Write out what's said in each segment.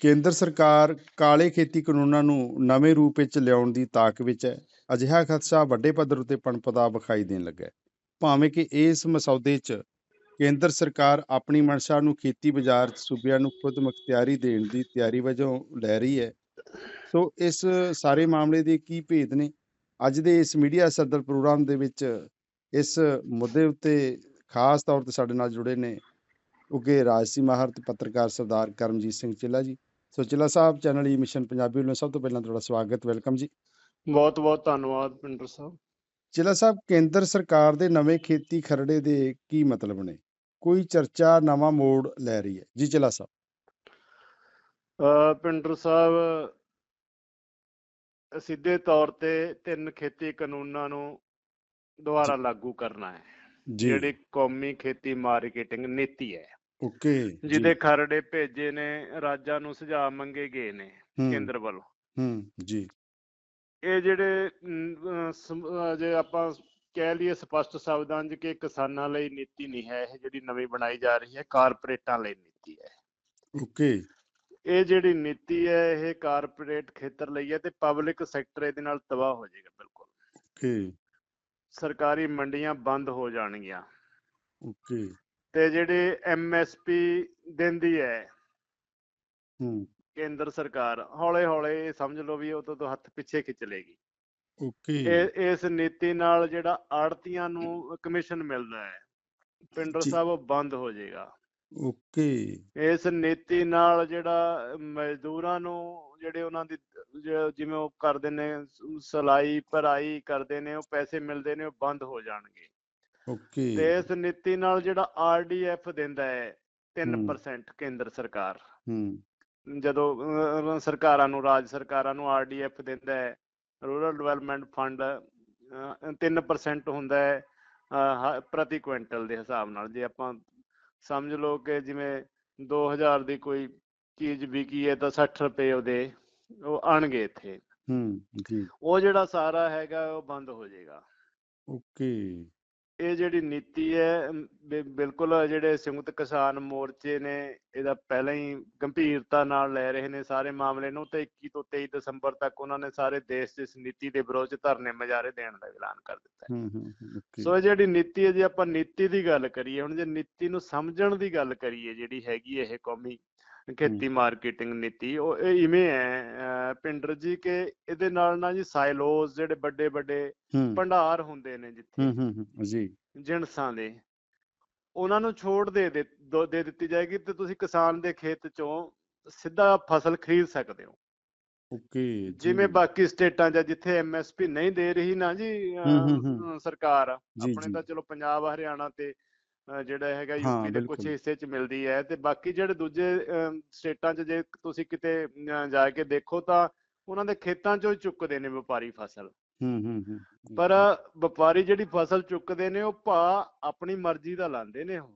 ਕੇਂਦਰ ਸਰਕਾਰ ਕਾਲੇ ਖੇਤੀ ਕਾਨੂੰਨਾਂ ਨੂੰ ਨਵੇਂ ਰੂਪ ਵਿੱਚ ਲਿਆਉਣ ਦੀ ਤਾਕ ਵਿੱਚ ਹੈ। ਅਜਿਹਾ ਖਦਸ਼ਾ ਵੱਡੇ ਪੱਧਰ ਉੱਤੇ ਪਣਪਦਾ ਵਿਖਾਈ ਦੇਣ ਲੱਗਾ ਭਾਵੇਂ ਕਿ ਇਸ ਮਸੌਦੇ 'ਚ ਕੇਂਦਰ ਸਰਕਾਰ ਆਪਣੀ ਮਨਸ਼ਾ ਨੂੰ ਖੇਤੀ ਬਾਜ਼ਾਰ 'ਚ ਸੂਬਿਆਂ ਨੂੰ ਖੁਦ ਮੁਖਤਿਆਰੀ ਦੇਣ ਦੀ ਤਿਆਰੀ ਵਜੋਂ ਲੈ ਰਹੀ ਹੈ। ਸੋ ਇਸ ਸਾਰੇ ਮਾਮਲੇ ਦੇ ਕੀ ਭੇਦ ਨੇ? ਅੱਜ ਦੇ ਇਸ ਮੀਡੀਆ ਸੱਦਲ ਪ੍ਰੋਗਰਾਮ ਦੇ ਵਿੱਚ ਇਸ ਮੁੱਦੇ ਉੱਤੇ ਖਾਸ ਤੌਰ ਤੇ ਸਾਡੇ ਨਾਲ ਜੁੜੇ ਨੇ ਉਗੇ ਰਾਜਸੀ ਮਾਹਰ ਤੇ ਪੱਤਰਕਾਰ ਸਰਦਾਰ ਕਰਮਜੀਤ ਸਿੰਘ ਚਿੱਲਾ ਜੀ। ਸੋ ਚਿੱਲਾ ਸਾਹਿਬ ਚੈਨਲ ਈ ਮਿਸ਼ਨ ਪੰਜਾਬੀ ਵੱਲੋਂ ਸਭ ਤੋਂ ਪਹਿਲਾਂ ਤੁਹਾਡਾ ਸਵਾਗਤ ਵੈਲਕਮ ਜੀ। ਬਹੁਤ ਬਹੁਤ ਧੰਨਵਾਦ ਪਿੰਡਰ ਸਾਹਿਬ। ਚਿੱਲਾ ਸਾਹਿਬ ਕੇਂਦਰ ਸਰਕਾਰ ਦੇ ਨਵੇਂ ਖੇਤੀ ਖਰੜੇ ਦੇ ਕੀ ਮਤਲਬ ਨੇ? ਕੋਈ ਚਰਚਾ ਨਵਾਂ ਮੋੜ ਲੈ ਰਹੀ ਹੈ। ਜੀ ਚਿੱਲਾ ਸਾਹਿਬ। ਪਿੰਡਰ ਸਾਹਿਬ ਸਿੱਧੇ ਤੌਰ ਤੇ ਤਿੰਨ ਖੇਤੀ ਕਾਨੂੰਨਾਂ ਨੂੰ ਦੁਬਾਰਾ ਲਾਗੂ ਕਰਨਾ ਹੈ। ਜਿਹੜੀ ਕੌਮੀ ਖੇਤੀ ਮਾਰਕੀਟਿੰਗ ਨੀਤੀ ਹੈ। ਓਕੇ ਜਿਹਦੇ ਖਰੜੇ ਭੇਜੇ ਨੇ ਰਾਜਾਂ ਨੂੰ ਸੁਝਾਅ ਮੰਗੇ ਗਏ ਨੇ ਕੇਂਦਰ ਵੱਲੋਂ। ਹੂੰ ਜੀ। ਇਹ ਜਿਹੜੇ ਜੇ ਆਪਾਂ ਕਹਿ ਲਈਏ ਸਪਸ਼ਟ ਸ਼ਬਦਾਂ 'ਚ ਕਿ ਕਿਸਾਨਾਂ ਲਈ ਨੀਤੀ ਨਹੀਂ ਹੈ ਇਹ ਜਿਹੜੀ ਨਵੀਂ ਬਣਾਈ ਜਾ ਰਹੀ ਹੈ ਕਾਰਪੋਰੇਟਾਂ ਲਈ ਨੀਤੀ ਹੈ। ਓਕੇ ਇਹ ਜਿਹੜੀ ਨੀਤੀ ਹੈ ਇਹ ਕਾਰਪੋਰੇਟ ਖੇਤਰ ਲਈ ਹੈ ਤੇ ਪਬਲਿਕ ਸੈਕਟਰ ਇਹਦੇ ਨਾਲ ਤਬਾਹ ਹੋ ਜਾਏਗਾ ਬਿਲਕੁਲ। ਓਕੇ ਸਰਕਾਰੀ ਮੰਡੀਆਂ ਬੰਦ ਹੋ ਜਾਣਗੀਆਂ। ਓਕੇ ਤੇ ਜਿਹੜੇ ਐਮਐਸਪੀ ਦਿੰਦੀ ਹੈ ਹੂੰ। ਕੇਂਦਰ ਸਰਕਾਰ ਹੌਲੇ ਹੌਲੇ ਸਮਝ ਲਓ ਵੀ ਉਹ ਤੋਂ ਤੋਂ ਹੱਥ ਪਿੱਛੇ ਖਿੱਚ ਲੇਗੀ ਓਕੇ। ਇਸ ਨੀਤੀ ਨਾਲ ਜਿਹੜਾ ਆੜਤੀਆਂ ਨੂੰ ਕਮਿਸ਼ਨ ਮਿਲਦਾ ਹੈ ਪਿੰਡਰ। ਸਾਹਿਬ ਉਹ ਬੰਦ ਹੋ ਜਾਏਗਾ। ਓਕੇ। ਇਸ ਨੀਤੀ ਨਾਲ ਜਿਹੜਾ ਮਜ਼ਦੂਰਾਂ ਨੂੰ ਜਿਹੜੇ ਉਹਨਾਂ ਦੀ ਜਿਵੇਂ ਉਹ ਕਰਦੇ ਨੇ ਸਲਾਈ ਭਰਾਈ ਕਰਦੇ ਨੇ ਉਹ ਪੈਸੇ ਮਿਲਦੇ ਨੇ ਉਹ ਬੰਦ ਹੋ ਜਾਣਗੇ। ਓਕੇ। ਤੇ ਇਸ ਨੀਤੀ ਨਾਲ ਜਿਹੜਾ ਆਰਡੀਐਫ ਦਿੰਦਾ ਹੈ 3% ਕੇਂਦਰ ਸਰਕਾਰ। ਹੂੰ। ਜਦੋਂ ਸਰਕਾਰਾਂ ਨੂੰ ਰਾਜ ਸਰਕਾਰਾਂ ਨੂੰ ਆਰਡੀਐਫ ਦਿੰਦਾ ਹੈ ਰੂਰਲ ਡਿਵੈਲਪਮੈਂਟ ਫੰਡ 3% ਹੁੰਦਾ ਹ- ਪ੍ਰਤੀ ਕੁਇੰਟਲ ਦੇ ਹਿਸਾਬ ਨਾਲ। ਜੇ ਆਪਾਂ ਸਮਝ ਲਓ ਕਿ ਜਿਵੇਂ 2000 ਦੀ ਕੋਈ ਚੀਜ਼ ਵਿਕੀ ਹੈ ਤਾਂ 60 ਰੁਪਏ ਉਹਦੇ ਉਹ ਆਣਗੇ ਇੱਥੇ। ਹੂੰ ਜੀ। ਉਹ ਜਿਹੜਾ ਸਾਰਾ ਹੈਗਾ ਉਹ ਬੰਦ ਹੋ ਜਾਏਗਾ। ਓਕੇ। ਇਹ ਜਿਹੜੀ ਨੀਤੀ ਹੈ ਬਿਲਕੁਲ ਜਿਹੜੇ ਸੰਯੁਕਤ ਕਿਸਾਨ ਮੋਰਚੇ ਨੇ ਇਹਦਾ ਪਹਿਲਾਂ ਹੀ ਗੰਭੀਰਤਾ ਨਾਲ ਲੈ ਰਹੇ ਨੇ ਸਾਰੇ ਮਾਮਲੇ ਨੂੰ ਤੇ 21 ਤੋਂ 23 ਦਸੰਬਰ ਤੱਕ ਉਹਨਾਂ ਨੇ ਸਾਰੇ ਦੇਸ਼ 'ਚ ਇਸ ਨੀਤੀ ਦੇ ਵਿਰੋਧ 'ਚ ਧਰਨੇ ਮੁਜ਼ਾਹਰੇ ਦੇਣ ਦਾ ਐਲਾਨ ਕਰ ਦਿੱਤਾ ਹੈ। ਸੋ ਇਹ ਜਿਹੜੀ ਨੀਤੀ ਹੈ ਜੇ ਆਪਾਂ ਨੀਤੀ ਦੀ ਗੱਲ ਕਰੀਏ ਹੁਣ ਜੇ ਨੀਤੀ ਨੂੰ ਸਮਝਣ ਦੀ ਗੱਲ ਕਰੀਏ ਜਿਹੜੀ ਹੈਗੀ ਇਹ ਕੌਮੀ ਖੇਤੀ ਮਾਰਕੀਟਿੰਗ ਨੀਤੀ ਉਹ ਇਹ ਇਵੇਂ ਹੈ ਪਿੰਡਰ ਜੀ ਕਿ ਇਹਦੇ ਨਾਲ ਨਾ ਜੀ ਸਾਈਲੋਜ਼ ਜਿਹੜੇ ਵੱਡੇ ਵੱਡੇ ਭੰਡਾਰ ਹੁੰਦੇ ਨੇ ਜਿੱਥੇ ਹੂੰ ਹੂੰ ਹੂੰ, ਜੀ। ਜਿਣਸਾਂ ਦੇ ਉਹਨਾਂ ਨੂੰ ਛੋਟ ਦੇ ਦੇ ਦਿੱਤੀ ਜਾਏਗੀ ਤੇ ਤੁਸੀਂ ਕਿਸਾਨ ਦੇ ਖੇਤ ਚੋਂ ਸਿੱਧਾ ਫਸਲ ਖਰੀਦ ਸਕਦੇ ਹੋ। ਓਕੇ ਜਿਵੇਂ ਬਾਕੀ ਸਟੇਟਾਂ 'ਚ ਜਿੱਥੇ ਐਮਐਸਪੀ ਨਹੀਂ ਦੇ ਰਹੀ ਨਾ ਜੀ ਸਰਕਾਰ ਆਪਣੇ। ਤਾਂ ਚਲੋ ਪੰਜਾਬ ਹਰਿਆਣਾ ਤੇ ਜਿਹੜਾ ਹੈਗਾ ਯੂਪੀ ਦੇ ਕੁਝ। ਹਿੱਸੇ 'ਚ ਮਿਲਦੀ ਹੈ ਤੇ ਬਾਕੀ ਜਿਹੜੇ ਦੂਜੇ ਸਟੇਟਾਂ 'ਚ ਜੇ ਤੁਸੀਂ ਕਿਤੇ ਜਾ ਕੇ ਦੇਖੋ ਤਾਂ ਉਹਨਾਂ ਦੇ ਖੇਤਾਂ 'ਚੋਂ ਹੀ ਚੁੱਕਦੇ ਨੇ ਵਪਾਰੀ ਫਸਲ। ਹੂੰ ਹੂੰ ਹੂੰ ਪਰ ਵਪਾਰੀ ਜਿਹੜੀ ਫਸਲ ਚੁੱਕਦੇ ਨੇ ਉਹ ਭਾ ਆਪਣੀ ਮਰਜ਼ੀ ਦਾ ਲਾਉਂਦੇ ਨੇ ਉਹ।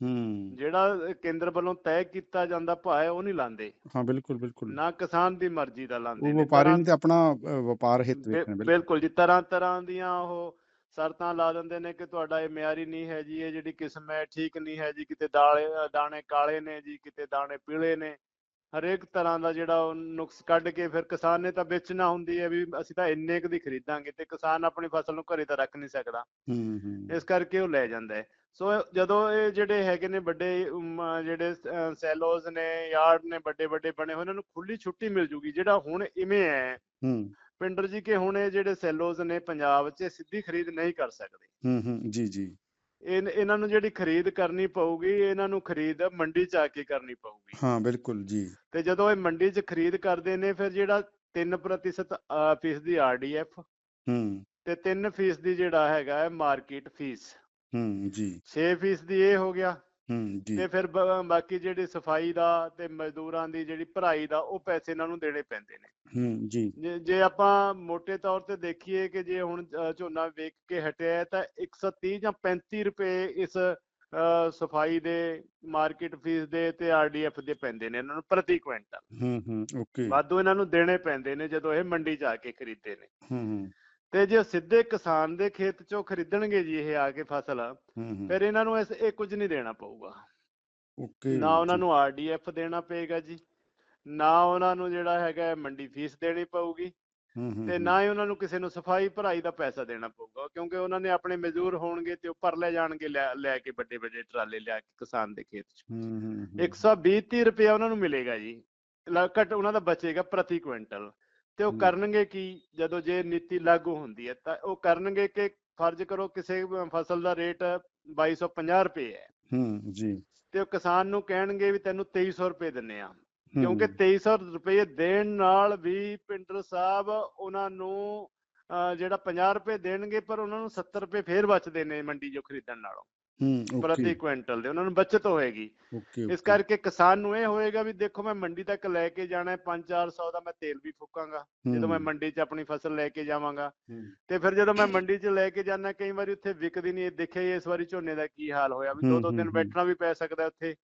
ਹੂੰ। ਜਿਹੜਾ ਕੇਂਦਰ ਵੱਲੋਂ ਤੈਅ ਕੀਤਾ ਜਾਂਦਾ ਭਾਅ ਹੈ ਉਹ ਨਹੀਂ ਲਾਉਂਦੇ ਹਾਂ ਬਿਲਕੁਲ ਬਿਲਕੁਲ। ਨਾ ਕਿਸਾਨ ਦੀ ਮਰਜ਼ੀ ਦਾ ਲਾਉਂਦੇ ਉਹ ਨੇ ਵਪਾਰੀ ਨੇ ਤੇ ਆਪਣਾ ਵਪਾਰ ਹਿੱਤ ਵੇਖਣਾ ਬਿਲਕੁਲ। ਜੀ ਤਰ੍ਹਾਂ ਤਰ੍ਹਾਂ ਦੀਆਂ ਉਹ ਸ਼ਰਤਾਂ ਲਾ ਦਿੰਦੇ ਨੇ ਕਿ ਤੁਹਾਡਾ ਇਹ ਮਿਆਰੀ ਨਹੀਂ ਹੈ ਜੀ ਇਹ ਜਿਹੜੀ ਕਿਸਮ ਹੈ ਠੀਕ ਨਹੀਂ ਹੈ ਜੀ ਕਿਤੇ ਦਾਲੇ ਦਾਣੇ ਕਾਲੇ ਨੇ ਜੀ ਕਿਤੇ ਦਾਣੇ ਪੀਲੇ ਨੇ। ਹਰੇਕ ਤਰ੍ਹਾਂ ਦਾ ਜਿਹੜਾ ਨੁਕਸ ਕੱਢ ਕੇ ਫਿਰ ਕਿਸਾਨ ਨੇ ਤਾਂ ਵੇਚਣਾ ਹੁੰਦੀ ਹੈ ਵੀ ਅਸੀਂ ਤਾਂ ਇੰਨੇ ਕੁ ਦੀ ਖਰੀਦਾਂਗੇ ਤੇ ਕਿਸਾਨ ਆਪਣੀ ਫਸਲ ਨੂੰ ਘਰੇ ਤਾਂ ਰੱਖ ਨਹੀਂ ਸਕਦਾ। ਇਸ ਕਰਕੇ ਉਹ ਲੈ ਜਾਂਦਾ ਹੈ। ਸੋ ਜਦੋਂ ਇਹ ਜਿਹੜੇ ਹੈਗੇ ਨੇ ਵੱਡੇ ਜਿਹੜੇ ਸੈਲੋਜ਼ ਨੇ ਯਾਰਡ ਨੇ ਵੱਡੇ ਵੱਡੇ ਬਣੇ ਹੋਏ ਇਹਨਾਂ ਨੂੰ ਖੁੱਲੀ ਛੁੱਟੀ ਮਿਲ ਜੂਗੀ। ਜਿਹੜਾ ਹੁਣ ਇਵੇਂ ਹੈ ਹੂੰ। ਪਿੰਡਰ ਜੀ ਕਿ ਹੁਣ ਇਹ ਜਿਹੜੇ ਸੈਲੋਜ਼ ਨੇ ਪੰਜਾਬ 'ਚ ਸਿੱਧੀ ਖਰੀਦ ਨਹੀਂ ਕਰ ਸਕਦੇ। ਹੂੰ ਹੂੰ ਜੀ ਜੀ। ਇਹ ਇਹਨਾਂ ਨੂੰ ਜਿਹੜੀ ਖਰੀਦ ਕਰਨੀ ਪਊਗੀ ਇਹਨਾਂ ਨੂੰ ਖਰੀਦ ਮੰਡੀ 'ਚ ਆ ਕੇ ਕਰਨੀ ਪਊਗੀ। ਹਾਂ ਬਿਲਕੁਲ ਜੀ। ਤੇ ਜਦੋਂ ਇਹ ਮੰਡੀ 'ਚ ਖਰੀਦ ਕਰਦੇ ਨੇ ਫਿਰ ਜਿਹੜਾ 3% ਅਹ, ਫੀਸਦੀ ਆਰਡੀਐਫ ਹੂੰ। ਤੇ 3% ਜਿਹੜਾ ਹੈਗਾ ਹੈ ਮਾਰਕੀਟ ਫੀਸ। ਹੂੰ ਜੀ। 6% ਦੀ ਇਹ ਹੋ ਗਿਆ। ਹੂੰ ਜੀ। ਤੇ ਫਿਰ ਬ- ਬਾਕੀ ਜਿਹੜੀ ਸਫ਼ਾਈ ਦਾ ਤੇ ਮਜ਼ਦੂਰਾਂ ਦੀ ਜਿਹੜੀ ਭਰਾਈ ਦਾ ਉਹ ਪੈਸੇ ਇਹਨਾਂ ਨੂੰ ਦੇਣੇ ਪੈਂਦੇ ਨੇ। ਹੂੰ ਜੀ। ਜੇ ਜੇ ਆਪਾਂ ਮੋٹے ਤੌਰ ਤੇ ਦੇਖੀਏ ਕਿ ਜੇ ਹੁਣ ਅ, ਝੋਨਾ ਵੇਚ ਕੇ ਹਟਿਆ ਹੈ ਤਾਂ 130 ਜਾਂ 35 ਰੁਪਏ ਇਸ ਅ, ਸਫ਼ਾਈ ਦੇ ਮਾਰਕੀਟ ਫੀਸ ਦੇ ਤੇ ਆਰਡੀਐਫ ਦੇ ਪੈਂਦੇ ਨੇ ਇਹਨਾਂ ਨੂੰ ਪ੍ਰਤੀ ਕੁਇੰਟਲ। ਹੂੰ ਹੂੰ ਓਕੇ। ਵਾਧੂ ਇਹਨਾਂ ਨੂੰ ਦੇਣੇ ਪੈਂਦੇ ਨੇ ਜਦੋਂ ਇਹ ਮੰਡੀ ਆ ਕੇ ਖਰੀਦਦੇ ਨੇ। ਹੂੰ ਹੂੰ। ਤੇ ਜੇ ਸਿੱਧੇ ਕਿਸਾਨ ਦੇ ਖੇਤ 'ਚੋਂ ਖਰੀਦਣਗੇ ਜੀ ਇਹ ਆ ਕੇ ਫਸਲ ਫਿਰ ਇਹਨਾਂ ਨੂੰ ਇਸ ਇਹ ਕੁਝ ਨਹੀਂ ਦੇਣਾ ਪਊਗਾ। ਓਕੇ। ਨਾ ਉਹਨਾਂ ਨੂੰ ਆਰਡੀਐਫ ਦੇਣਾ ਪਏਗਾ ਜੀ ਨਾ ਉਹਨਾਂ ਨੂੰ ਜਿਹੜਾ ਹੈਗਾ ਮੰਡੀ ਫੀਸ ਦੇਣੀ ਪਊਗੀ ਤੇ ਨਾ ਹੀ ਉਹਨਾਂ ਨੂੰ ਕਿਸੇ ਨੂੰ ਸਫ਼ਾਈ ਭਰਾਈ ਦਾ ਪੈਸਾ ਦੇਣਾ ਪਊਗਾ ਕਿਉਂਕਿ ਉਹਨਾਂ ਨੇ ਆਪਣੇ ਮਜ਼ਦੂਰ ਹੋਣਗੇ ਤੇ ਉਹ ਪਰ ਲੈ ਜਾਣਗੇ ਲੈ ਕੇ ਵੱਡੇ ਵੱਡੇ ਟਰਾਲੇ ਲਿਆ ਕੇ ਕਿਸਾਨ ਦੇ ਖੇਤ 'ਚ। ਹੂੰ ਹੂੰ 120 30 ਰੁਪਇਆ ਉਹਨਾਂ ਨੂੰ ਮਿਲੇਗਾ ਜੀ ਲ- ਘੱਟ ਉਹਨਾਂ ਦਾ ਬਚੇਗਾ ਪ੍ਰਤੀ ਕੁਇੰਟਲ। ਤੇ ਉਹ। ਕਰਨਗੇ ਕੀ? ਜਦੋਂ ਜੇ ਨੀਤੀ ਲਾਗੂ ਹੁੰਦੀ ਹੈ ਤਾਂ ਉਹ ਕਰਨਗੇ ਕਿ ਫਰਜ਼ ਕਰੋ ਕਿਸੇ ਫਸਲ ਦਾ ਰੇਟ 2250 ਰੁਪਏ ਹੈ। ਹੂੰ ਜੀ। ਤੇ ਉਹ ਕਿਸਾਨ ਨੂੰ ਕਹਿਣਗੇ ਵੀ ਤੈਨੂੰ 2300 ਰੁਪਏ ਦਿੰਨੇ ਆ ਕਿਉਂਕਿ 2300 ਰੁਪਏ ਦੇਣ ਨਾਲ ਵੀ ਪਿੰਡਰ ਸਾਹਿਬ ਉਹਨਾਂ ਨੂੰ ਜਿਹੜਾ 50 ਰੁਪਏ ਦੇਣਗੇ ਪਰ ਉਹਨਾਂ ਨੂੰ 70 ਰੁਪਏ ਫੇਰ ਬਚਦੇ ਨੇ ਮੰਡੀ 'ਚੋਂ ਖਰੀਦਣ ਨਾਲੋਂ। ਪ੍ਰਤੀ ਕੁਇੰਟਲ ਦੇ ਉਹਨਾਂ ਨੂੰ ਬਚਤ ਹੋਏਗੀ। ਓਕੇ ਇਸ ਕਰਕੇ ਕਿਸਾਨ ਨੂੰ ਇਹ ਹੋਏਗਾ ਵੀ ਦੇਖੋ ਮੈਂ ਮੰਡੀ ਤੱਕ ਲੈ ਕੇ ਜਾਣਾ ਹੈ 5-400 ਦਾ ਮੈਂ ਤੇਲ ਵੀ ਫੂਕਾਂਗਾ ਜਦੋਂ ਮੈਂ ਮੰਡੀ 'ਚ ਆਪਣੀ ਫਸਲ ਲੈ ਕੇ ਜਾਵਾਂਗਾ। ਤੇ ਫਿਰ ਜਦੋਂ ਮੈਂ ਮੰਡੀ 'ਚ ਲੈ ਕੇ ਜਾਣਾ ਕਈ ਵਾਰੀ ਉੱਥੇ ਵਿਕਦੀ ਨਹੀਂ ਇਹ ਦੇਖਿਆ ਇਸ ਵਾਰੀ ਝੋਨੇ ਦਾ ਕੀ ਹਾਲ ਹੋਇਆ ਵੀ ਦੋ ਦੋ ਦਿਨ। ਬੈਠਣਾ ਵੀ ਪੈ ਸਕਦਾ ਉੱਥੇ।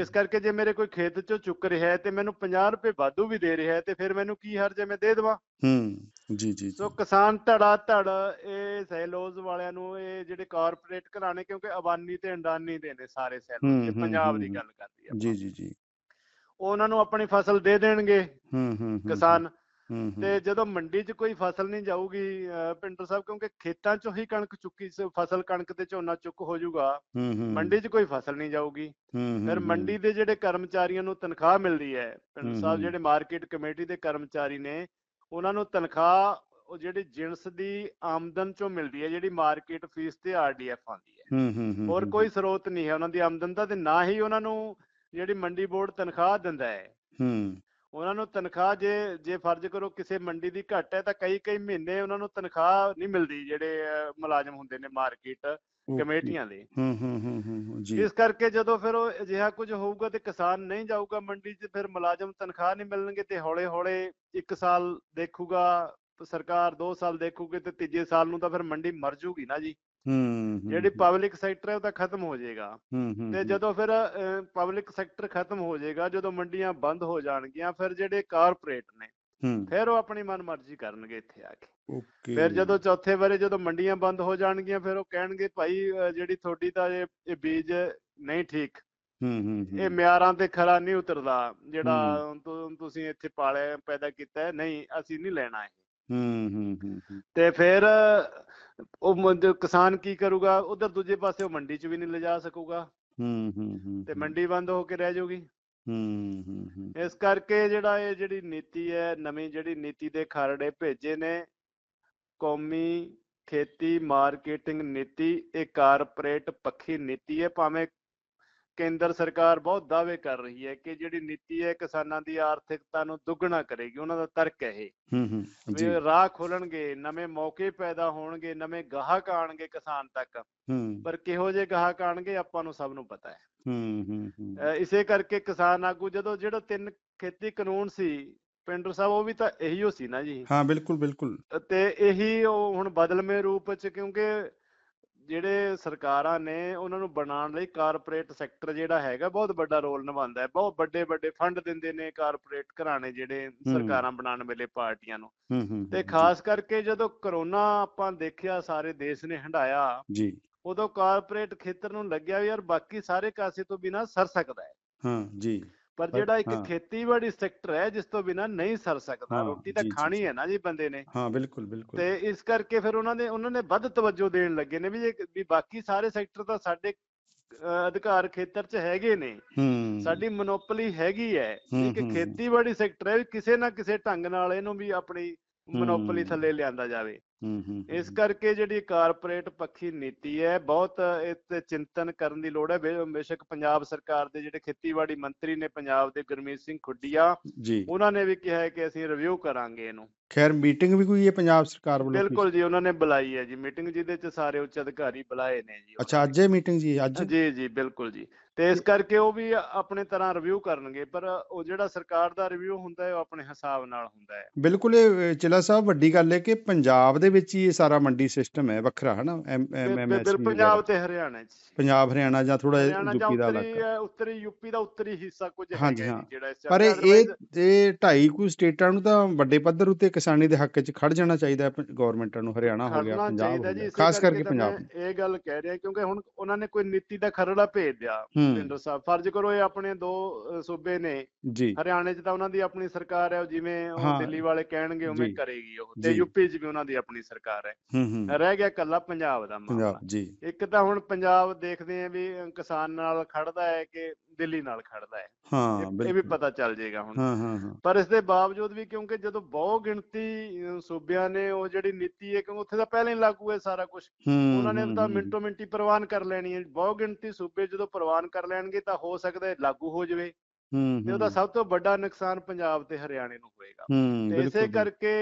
ਇਸ ਕਰਕੇ ਜੇ ਮੇਰੇ ਕੋਈ ਖੇਤ 'ਚੋਂ ਚੁੱਕ ਰਿਹਾ ਹੈ ਤੇ ਮੈਨੂੰ 50 ਰੁਪਏ ਵਾਧੂ ਵੀ ਦੇ ਰਿਹਾ ਹੈ ਤੇ ਫਿਰ ਮੈਨੂੰ ਕੀ ਹਰਜ ਹੈ ਮੈਂ ਦੇ ਦੇਵਾਂ? ਹੂੰ। ਜੀ ਜੀ ਸੋ ਕਿਸਾਨ ਧੜਾ ਧੜ ਇਹ ਸੈਲੋਜ਼ ਵਾਲਿਆਂ ਨੂੰ ਇਹ ਜਿਹੜੇ ਕਾਰਪੋਰੇਟ ਘਰਾਣੇ ਕਿਉਂਕਿ ਅਬਾਨੀ ਤੇ ਅੰਡਾਨੀ ਦੇ ਨੇ ਸਾਰੇ ਸੈਲੋਜ਼ ਪੰਜਾਬ ਦੀ ਗੱਲ ਕਰਦੀ ਆ ਜੀ ਜੀ ਜੀ। ਉਹ ਉਹਨਾਂ ਨੂੰ ਆਪਣੀ ਫਸਲ ਦੇ ਦੇਣਗੇ ਹੂੰ ਹੂੰ ਕਿਸਾਨ। ਤੇ ਜਦੋਂ ਮੰਡੀ 'ਚ ਕੋਈ ਫਸਲ ਨਹੀਂ ਜਾਊਗੀ ਪਿੰਡਰ ਸਾਹਿਬ ਕਿਉਂਕਿ ਖੇਤਾਂ 'ਚੋਂ ਹੀ ਕਣਕ ਚੁੱਕੀ ਫਸਲ ਕਣਕ ਤੇ ਝੋਨਾ ਚੁੱਕ ਹੋ ਜਾਊਗਾ ਮੰਡੀ 'ਚ ਕੋਈ ਫਸਲ ਨਹੀਂ ਜਾਊਗੀ। ਫਿਰ ਮੰਡੀ ਦੇ ਜਿਹੜੇ ਕਰਮਚਾਰੀਆਂ ਨੂੰ ਤਨਖਾਹ ਮਿਲਦੀ ਹੈ ਹੂੰ, ਸਾਹਿਬ। ਜਿਹੜੇ ਮਾਰਕੀਟ ਕਮੇਟੀ ਦੇ ਕਰਮਚਾਰੀ ਨੇ ਉਹਨਾਂ ਨੂੰ ਤਨਖਾਹ ਉਹ ਜਿਹੜੀ ਜਿਣਸ ਦੀ ਆਮਦਨ ਚੋਂ ਮਿਲਦੀ ਹੈ ਜਿਹੜੀ ਮਾਰਕੀਟ ਫੀਸ ਤੇ ਆਰਡੀਐਫ ਆਉਂਦੀ ਹੈ। ਹੋਰ ਕੋਈ ਸਰੋਤ ਨਹੀਂ ਹੈ। ਉਹਨਾਂ ਦੀ ਆਮਦਨ ਦਾ ਤੇ ਨਾ ਹੀ ਉਹਨਾਂ ਨੂੰ ਜਿਹੜੀ ਮੰਡੀ ਬੋਰਡ ਤਨਖਾਹ ਦਿੰਦਾ ਹੈ। ਹੂੰ। ਉਹਨਾਂ ਨੂੰ ਤਨਖਾਹ ਜੇ ਜੇ ਫਰਜ਼ ਕਰੋ ਕਿਸੇ ਮੰਡੀ ਦੀ ਘੱਟ ਹੈ ਤਾਂ ਕਈ ਕਈ ਮਹੀਨੇ ਉਹਨਾਂ ਨੂੰ ਤਨਖਾਹ ਨਹੀਂ ਮਿਲਦੀ ਜਿਹੜੇ ਮੁਲਾਜ਼ਮ ਹੁੰਦੇ ਨੇ ਮਾਰਕੀਟ। ਕਮੇਟੀਆਂ ਦੇ ਹੂੰ ਹੂੰ ਹੂੰ ਹੂੰ ਹੂੰ, ਜੀ ਇਸ ਕਰਕੇ ਜਦੋਂ ਫਿਰ ਉਹ ਅਜਿਹਾ ਕੁਝ ਹੋਊਗਾ ਤੇ ਕਿਸਾਨ ਨਹੀਂ ਜਾਊਗਾ ਮੰਡੀ 'ਚ ਫਿਰ ਮੁਲਾਜ਼ਮ ਤਨਖਾਹ ਨਹੀਂ ਮਿਲਣਗੇ ਤੇ ਹੌਲੇ ਹੌਲੇ ਇੱਕ ਸਾਲ ਦੇਖੂਗਾ ਸਰਕਾਰ 2 ਸਾਲ ਦੇਖੂਗੀ ਤੇ ਤੀਜੇ ਸਾਲ ਨੂੰ ਤਾਂ ਫਿਰ ਮੰਡੀ ਮਰ ਜੂਗੀ ਨਾ ਜੀ ਹੂੰ ਜਿਹੜੀ ਪਬਲਿਕ ਸੈਕਟਰ ਹੈ ਉਹ ਤਾਂ ਖਤਮ ਹੋ ਜਾਏਗਾ। ਤੇ ਜਦੋਂ ਫਿਰ ਪਬਲਿਕ ਸੈਕਟਰ ਖਤਮ ਹੋ ਜਾਏਗਾ ਜਦੋਂ ਮੰਡੀਆਂ ਬੰਦ ਹੋ ਜਾਣਗੀਆਂ ਫਿਰ ਜਿਹੜੇ ਕਾਰਪੋਰੇਟ ਨੇ ਫਿਰ ਉਹ ਆਪਣੀ ਮਨਮਰਜ਼ੀ ਕਰਨਗੇ ਇੱਥੇ ਆ ਕੇ। ਓਕੇ। ਫਿਰ ਜਦੋਂ ਚੌਥੇ ਵਾਰੇ ਜਦੋਂ ਮੰਡੀਆਂ ਬੰਦ ਹੋ ਜਾਣਗੀਆਂ ਫਿਰ ਉਹ ਕਹਿਣਗੇ ਭਾਈ ਜਿਹੜੀ ਤੁਹਾਡੀ ਤਾਂ ਇਹ ਬੀਜ ਨਹੀਂ ਠੀਕ। ਹੂੰ ਹੂੰ ਇਹ ਮਿਆਰਾਂ ਤੇ ਖਰਾ ਨਹੀਂ ਉਤਰਦਾ ਜਿਹੜਾ ਤੁਸੀਂ ਇੱਥੇ ਪਾਲਿਆ ਪੈਦਾ ਕੀਤਾ ਨਹੀਂ ਅਸੀਂ ਨਹੀਂ ਲੈਣਾ ਇਹ। ਹੂੰ ਹੂੰ, ਤੇ ਫਿਰ ਉਹ ਕਿਸਾਨ ਕੀ ਕਰੂਗਾ? ਉਧਰ ਦੂਜੇ ਪਾਸੇ ਉਹ ਮੰਡੀ 'ਚ ਵੀ ਨਹੀਂ ਲਿਜਾ ਸਕੂਗਾ। ਹੂੰ ਹੂੰ ਤੇ ਮੰਡੀ ਬੰਦ ਹੋ ਕੇ ਰਹਿ ਜਾਊਗੀ ਹੂੰ, ਇਸ ਕਰਕੇ ਜਿਹੜਾ ਇਹ ਜਿਹੜੀ ਨੀਤੀ ਹੈ ਨਵੀਂ ਜਿਹੜੀ ਨੀਤੀ ਦੇ ਖਰੜੇ ਭੇਜੇ ਨੇ ਕੌਮੀ ਖੇਤੀ ਮਾਰਕੀਟਿੰਗ ਨੀਤੀ ਇਹ ਕਾਰਪੋਰੇਟ ਪੱਖੀ ਨੀਤੀ ਹੈ ਭਾਵੇਂ ਕੇਂਦਰ ਸਰਕਾਰ ਬਹੁਤ ਦਾਅਵੇ ਕਰ ਰਹੀ ਹੈ ਕਿ ਜਿਹੜੀ ਨੀਤੀ ਹੈ ਕਿਸਾਨਾਂ ਦੀ ਆਰਥਿਕਤਾ ਨੂੰ ਦੁੱਗਣਾ ਕਰੇਗੀ ਉਹਨਾਂ ਦਾ ਤਰਕ ਹੈ ਇਹ। ਹੂੰ ਹੂੰ, ਜੀ। ਰਾਹ ਖੋਲਣਗੇ ਨਵੇਂ ਮੌਕੇ ਪੈਦਾ ਹੋਣਗੇ ਨਵੇਂ ਗਾਹਕ ਆਣਗੇ ਕਿਸਾਨ ਤੱਕ। ਹੂੰ। ਪਰ ਕਿਹੋ ਜਿਹੇ ਗਾਹਕ ਆਣਗੇ ਆਪਾਂ ਨੂੰ ਸਭ ਨੂੰ ਪਤਾ ਹੈ। ਹੂੰ ਹੂੰ ਹੂੰ, ਇਸੇ ਕਰਕੇ ਕਿਸਾਨ ਆਗੂ ਜਦੋਂ ਜਿਹੜਾ ਤਿੰਨ ਖੇਤੀ ਕਾਨੂੰਨ ਸੀ ਪਿੰਡਰ ਸਾਹਿਬ ਉਹ ਵੀ ਤਾਂ ਇਹੀ ਓ ਸੀ ਨਾ ਜੀ। ਹਾਂ ਬਿਲਕੁਲ ਬਿਲਕੁਲ। ਤੇ ਇਹੀ ਉਹ ਹੁਣ ਬਦਲਵੇਂ ਰੂਪ ਚ ਕਿਉਂਕਿ ਜਿਹੜੇ ਸਰਕਾਰਾਂ ਨੇ ਉਹਨਾਂ ਨੂੰ ਬਣਾਉਣ ਲਈ ਕਾਰਪੋਰੇਟ ਸੈਕਟਰ ਜਿਹੜਾ ਹੈਗਾ ਬਹੁਤ ਵੱਡਾ ਰੋਲ ਨਿਭਾਉਂਦਾ ਹੈ। ਬਹੁਤ ਵੱਡੇ ਵੱਡੇ ਫੰਡ ਦਿੰਦੇ ਨੇ ਕਾਰਪੋਰੇਟ ਘਰਾਣੇ ਜਿਹੜੇ ਸਰਕਾਰਾਂ ਬਣਾਉਣ ਵੇਲੇ ਪਾਰਟੀਆਂ ਨੂੰ। ਤੇ ਖਾਸ ਕਰਕੇ ਜਦੋਂ ਕਰੋਨਾ ਆਪਾਂ ਦੇਖਿਆ ਸਾਰੇ ਦੇਸ਼ ਨੇ ਹੰਢਾਇਆ ਜੀ। ਉਦੋਂ ਕਾਰਪੋਰੇਟ ਖੇਤਰ ਨੂੰ ਲੱਗਿਆ ਵੀ ਯਾਰ ਬਾਕੀ ਸਾਰੇ ਕਾਸੇ ਤੋਂ ਬਿਨਾ ਸਰ ਸਕਦਾ ਹੈ। ਹਾਂ ਜੀ। ਪਰ ਜਿਹੜਾ ਇੱਕ। ਖੇਤੀਬਾੜੀ ਸੈਕਟਰ ਹੈ ਜਿਸ ਤੋਂ ਬਿਨਾ ਨਹੀਂ ਸਰ ਸਕਦਾ ਰੋਟੀ ਤਾਂ ਖਾਣੀ। ਹੈ ਨਾ ਜੀ ਬੰਦੇ ਨੇ ਹਾਂ ਬਿਲਕੁਲ ਬਿਲਕੁਲ ਤੇ ਇਸ ਕਰਕੇ ਫਿਰ ਉਹਨਾਂ ਨੇ ਉਹਨਾਂ ਨੇ ਵੱਧ ਤਵੱਜੋ ਦੇਣ ਲੱਗੇ ਨੇ ਵੀ ਜੇ ਵੀ ਬਾਕੀ ਸਾਰੇ ਸੈਕਟਰ ਤਾਂ ਸਾਡੇ ਅਧਿਕਾਰ ਖੇਤਰ 'ਚ ਹੈਗੇ ਨੇ ਹੂੰ ਸਾਡੀ ਮੋਨੋਪੋਲੀ ਹੈਗੀ ਹੈ ਇੱਕ। ਖੇਤੀਬਾੜੀ ਸੈਕਟਰ ਹੈ ਵੀ ਕਿਸੇ ਨਾ ਕਿਸੇ ਢੰਗ ਨਾਲ ਇਹਨੂੰ ਵੀ ਆਪਣੀ ਮੋਨੋਪੋਲੀ। ਥੱਲੇ ਲਿਆਂਦਾ ਜਾਵੇ ਇਸ ਕਰਕੇ ਜਿਹੜੀ ਕਾਰਪੋਰੇਟ ਪੱਖੀ ਨੀਤੀ ਹੈ ਬਹੁਤ ਇਸ ਤੇ ਚਿੰਤਨ ਕਰਨ ਦੀ ਲੋੜ ਹੈ। ਬੇਸ਼ੱਕ ਪੰਜਾਬ ਸਰਕਾਰ ਦੇ ਜਿਹੜੇ ਖੇਤੀਬਾੜੀ ਮੰਤਰੀ ਨੇ ਪੰਜਾਬ ਦੇ ਗੁਰਮੀਤ ਸਿੰਘ ਖੁੱਡੀਆ ਉਹਨਾਂ ਨੇ ਵੀ ਕਿਹਾ ਹੈ ਕਿ ਅਸੀਂ ਰਿਵਿਊ ਕਰਾਂਗੇ ਇਹਨੂੰ। ਖੈਰ ਮੀਟਿੰਗ ਵੀ ਕੋਈ ਹੈ ਪੰਜਾਬ ਸਰਕਾਰ ਵੱਲੋਂ? ਬਿਲਕੁਲ ਜੀ ਉਹਨਾਂ ਨੇ ਬੁਲਾਈ ਹੈ ਜੀ। ਮੀਟਿੰਗ ਜਿਹਦੇ ਚ ਸਾਰੇ ਉੱਚ ਅਧਿਕਾਰੀ ਬੁਲਾਏ ਨੇ ਜੀ। ਅੱਛਾ ਅੱਜ ਇਹ ਮੀਟਿੰਗ ਜੀ ਅੱਜ? ਜੀ ਜੀ ਬਿਲਕੁਲ ਜੀ। ਤੇ ਇਸ ਕਰਕੇ ਉਹ ਵੀ ਆਪਣੇ ਤਰ੍ਹਾਂ ਰਿਵਿਊ ਕਰਨਗੇ ਪਰ ਉਹ ਜਿਹੜਾ ਸਰਕਾਰ ਦਾ ਰਿਵਿਊ ਹੁੰਦਾ ਹੈ ਉਹ ਆਪਣੇ ਹਿਸਾਬ ਨਾਲ ਹੁੰਦਾ ਹੈ। ਬਿਲਕੁਲ ਇਹ ਚਿਲਾ ਸਾਹਿਬ ਵੱਡੀ ਗੱਲ ਹੈ ਕਿ ਪੰਜਾਬ ਦੇ ਵਿੱਚ ਹੀ ਇਹ ਸਾਰਾ ਮੰਡੀ ਸਿਸਟਮ ਹੈ ਵੱਖਰਾ ਹਨਾ? M bill- M bill- bill- MSP Punjab ਤੇ ਹਰਿਆਣਾ ਚ ਪੰਜਾਬ ਹਰਿਆਣਾ ਜਾਂ ਥੋੜਾ ਯੂਪੀ ਦਾ ਇਲਾਕਾ। ਉੱਤਰੀ ਯੂਪੀ ਦਾ ਉੱਤਰੀ ਹਿੱਸਾ ਕੁਝ ਹਾਂ। ਜਿਹੜਾ ਇਸ ਪਰ ਇਹ ਇਹ ਢਾਈ ਕੁ ਸਟੇਟਾਂ ਨੂੰ ਤਾਂ ਵੱਡੇ ਪੱਧਰ ਉੱਤੇ ਕਿਸਾਨੀ ਦੇ ਹੱਕ 'ਚ ਖੜ ਜਾਣਾ ਚਾਹੀਦਾ ਹੈ ਗਵਰਨਮੈਂਟਾਂ ਨੂੰ ਹਰਿਆਣਾ ਹੋ ਗਿਆ ਪੰਜਾਬ ਖਾਸ ਕਰਕੇ ਪੰਜਾਬ ਇਹ ਗੱਲ ਕਹਿ ਰਿਹਾ ਕਿਉਂਕਿ ਹੁਣ ਉਹਨਾਂ ਨੇ ਕੋਈ ਨੀਤੀ ਦਾ ਖਰੜਾ ਭੇਜ ਦਿਆ ਭਿੰਦਰ ਸਾਹਿਬ। ਫਰਜ਼ ਕਰੋ ਇਹ ਆਪਣੇ ਦੋ ਸੂਬੇ ਨੇ। ਹਰਿਆਣੇ 'ਚ ਤਾਂ ਉਹਨਾਂ ਦੀ ਆਪਣੀ ਸਰਕਾਰ ਹੈ ਜਿਵੇਂ ਉਹ ਦਿੱਲੀ ਵਾਲੇ ਕਹਿਣਗੇ ਉਵੇਂ ਕਰੇਗੀ ਉਹ ਤੇ। ਯੂਪੀ 'ਚ ਵੀ ਉਹਨਾਂ ਦੀ ਆਪਣੀ ਸਰਕਾਰ ਹੈ। ਰਹਿ ਗਿਆ ਕੱਲਾ ਪੰਜਾਬ ਦਾ ਮਾਮਲਾ। ਜੀ। ਇੱਕ ਤਾਂ ਹੁਣ ਪੰਜਾਬ ਦੇਖਦੇ ਆ ਵੀ ਕਿਸਾਨ ਨਾਲ ਖੜਦਾ ਹੈ ਕਿ ਦਿੱਲੀ ਨਾਲ ਖੜਦਾ ਹੈ। ਹਾਂ ਇਹ- ਵੀ ਪਤਾ ਚੱਲ ਜਾਏਗਾ ਹੁਣ। ਪਰ ਇਸ ਦੇ ਬਾਵਜੂਦ ਵੀ ਕਿਉਂਕਿ ਜਦੋਂ ਬਹੁ ਗਿਣਤੀ ਸੂਬਿਆਂ ਨੇ ਉਹ ਜਿਹੜੀ ਨੀਤੀ ਹੈ ਕਿਉਂਕਿ ਉੱਥੇ ਤਾਂ ਪਹਿਲਾਂ ਹੀ ਲਾਗੂ ਹੈ ਸਾਰਾ ਕੁਝ ਉਹਨਾਂ ਨੇ ਤਾਂ ਮਿੰਟੋ ਮਿੰਟੀ ਪ੍ਰਵਾਨ ਕਰ ਲੈਣੀ ਹੈ। ਬਹੁ ਗਿਣਤੀ ਸੂਬੇ ਜਦੋਂ ਪ੍ਰਵਾਨ ਕਰ ਲੈਣਗੇ ਤਾਂ ਹੋ ਸਕਦਾ ਹੈ ਲਾਗੂ ਹੋ ਜਾਵੇ। ਹੂੰ ਤੇ ਉਹਦਾ ਸਭ ਤੋਂ ਵੱਡਾ ਨੁਕਸਾਨ ਪੰਜਾਬ ਤੇ ਹਰਿਆਣੇ ਨੂੰ ਹੋਏਗਾ। ਹੂੰ ਤੇ ਇਸੇ ਕਰਕੇ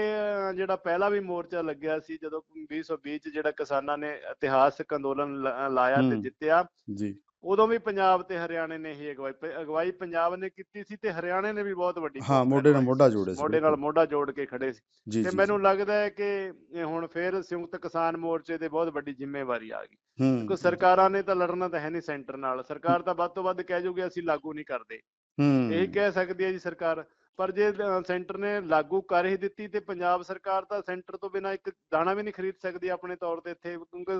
ਜਿਹੜਾ ਪਹਿਲਾ ਵੀ ਮੋਰਚਾ ਲੱਗਿਆ ਸੀ ਜਦੋਂ 2020 ਚ ਜਿਹੜਾ ਕਿਸਾਨਾਂ ਨੇ ਇਤਿਹਾਸਕ ਅੰਦੋਲਨ ਲਾਇਆ ਤੇ। ਜਿੱਤਿਆ ਜੀ। ਉਦੋਂ ਵੀ ਪੰਜਾਬ ਤੇ ਹਰਿਆਣੇ ਨੇ ਹੀ ਅਗਵਾਈ ਅਗਵਾਈ ਪੰਜਾਬ ਨੇ ਕੀਤੀ ਸੀ ਤੇ ਹਰਿਆਣੇ ਨੇ ਵੀ ਬਹੁਤ ਵੱਡੀ ਹਾਂ ਮੋਢੇ ਨਾਲ ਮੋਢਾ। ਜੋੜੇ ਸੀ ਮੋਢੇ ਨਾਲ। ਮੋਢਾ ਜੋੜ ਕੇ ਖੜੇ ਸੀ। ਤੇ ਮੈਨੂੰ ਲੱਗਦਾ ਹੈ ਕਿ ਹੁਣ ਫੇਰ ਸੰਯੁਕਤ ਕਿਸਾਨ ਮੋਰਚੇ ਤੇ ਬਹੁਤ ਵੱਡੀ ਜ਼ਿੰਮੇਵਾਰੀ ਆ ਗਈ। ਕਿਉਂਕਿ ਸਰਕਾਰਾਂ ਨੇ ਤਾਂ ਲੜਨਾ ਤਾਂ ਹੈ ਨਹੀਂ ਸੈਂਟਰ ਨਾਲ। ਸਰਕਾਰ ਤਾਂ ਵੱਧ ਤੋਂ ਵੱਧ ਕਹਿ ਜੂਗੀ ਅਸੀਂ ਲਾਗੂ ਨਹੀਂ ਕਰਦੇ। ਇਹੀ ਕਹਿ ਸਕਦੀ ਹੈ ਜੀ ਸਰਕਾਰ ਪਰ ਜੇ ਸੈਂਟਰ ਨੇ ਲਾਗੂ ਕਰ ਹੀ ਦਿੱਤੀ ਤੇ ਪੰਜਾਬ ਸਰਕਾਰ ਤਾਂ ਸੈਂਟਰ ਤੋਂ ਬਿਨਾ ਇੱਕ ਦਾਣਾ ਵੀ ਨਹੀਂ ਖਰੀਦ ਸਕਦੀ ਆਪਣੇ ਤੌਰ ਤੇ ਇੱਥੇ ਕਿਉਂਕਿ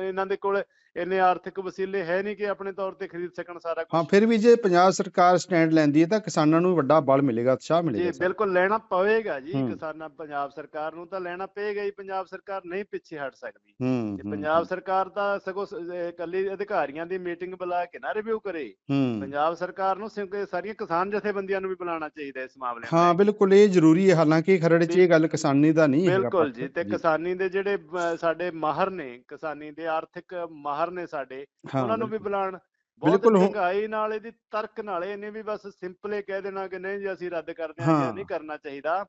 ਇਹਨਾਂ ਦੇ ਕੋਲ ਇੰਨੇ ਆਰਥਿਕ ਵਸੀਲੇ ਹੈ ਨਹੀਂ ਕਿ ਆਪਣੇ ਤੌਰ ਤੇ ਖਰੀਦ ਸਕਣ ਸਾਰਾ ਹਾਂ ਕੁਝ ਫਿਰ ਵੀ ਜੇ ਪੰਜਾਬ ਸਰਕਾਰ ਸਟੈਂਡ ਲੈਂਦੀ ਹੈ ਤਾਂ ਕਿਸਾਨਾਂ ਨੂੰ ਵੱਡਾ ਬਲ ਮਿਲੇਗਾ ਉਤਸ਼ਾਹ ਜੀ ਮਿਲੇਗਾ ਸਰ ਬਿਲਕੁਲ ਲੈਣਾ ਪਵੇਗਾ ਜੀ ਹੂੰ। ਕਿਸਾਨਾਂ ਪੰਜਾਬ ਸਰਕਾਰ ਨੂੰ ਤਾਂ ਲੈਣਾ ਪਏਗਾ ਹੀ ਪੰਜਾਬ ਸਰਕਾਰ ਨਹੀਂ ਪਿੱਛੇ ਹਟ ਸਕਦੀ। ਹੂੰ ਤੇ ਹੂੰ, ਪੰਜਾਬ ਸਰਕਾਰ ਤਾਂ ਸਗੋਂ ਇਕੱਲੀ ਅਧਿਕਾਰੀਆਂ ਦੀ ਮੀਟਿੰਗ ਬੁਲਾ ਕੇ ਨਾ ਰਿਵਿਊ ਕਰੇ ਹੂੰ। ਪੰਜਾਬ ਸਰਕਾਰ ਨੂੰ ਸਾਰੀਆਂ ਕਿਸਾਨ ਜਥੇਬੰਦੀਆਂ ਨੂੰ ਵੀ ਬੁਲਾਉਣਾ ਚਾਹੀਦਾ ਇਸ ਮਾਮਲੇ ਹਾਂ ਬਿਲਕੁਲ ਇਹ ਜ਼ਰੂਰੀ ਹੈ ਹਾਲਾਂਕਿ ਖਰੜੇ 'ਚ ਇਹ ਗੱਲ ਕਿਸਾਨੀ ਦਾ ਨਹੀਂ ਹੈਗਾ ਬਿਲਕੁਲ। ਜੀ ਤੇ ਕਿਸਾਨੀ ਦੇ ਜਿਹੜੇ ਸਾਡੇ ਮਾਹਰ ਨੇ ਕਿਸਾਨੀ ਦੇ ਆਰਥਿਕ ਮਾਹਰ ਨੇ ਸਾਡੇ ਹਾਂ, ਉਹਨਾਂ ਨੂੰ ਵੀ। ਬੁਲਾਣ ਬਿਲਕੁਲ ਮਹਿੰਗਾਈ ਨਾਲ ਇਹਦੀ ਤਰਕ ਨਾਲ ਇਹਨੇ ਵੀ ਬਸ ਸਿੰਪਲੇ ਕਹਿ ਦੇਣਾ ਕਿ ਨਹੀਂ ਜੀ ਅਸੀਂ ਰੱਦ ਕਰਦੇ ਹਾਂ ਜਾਂ। ਨਹੀਂ ਕਰਨਾ ਚਾਹੀਦਾ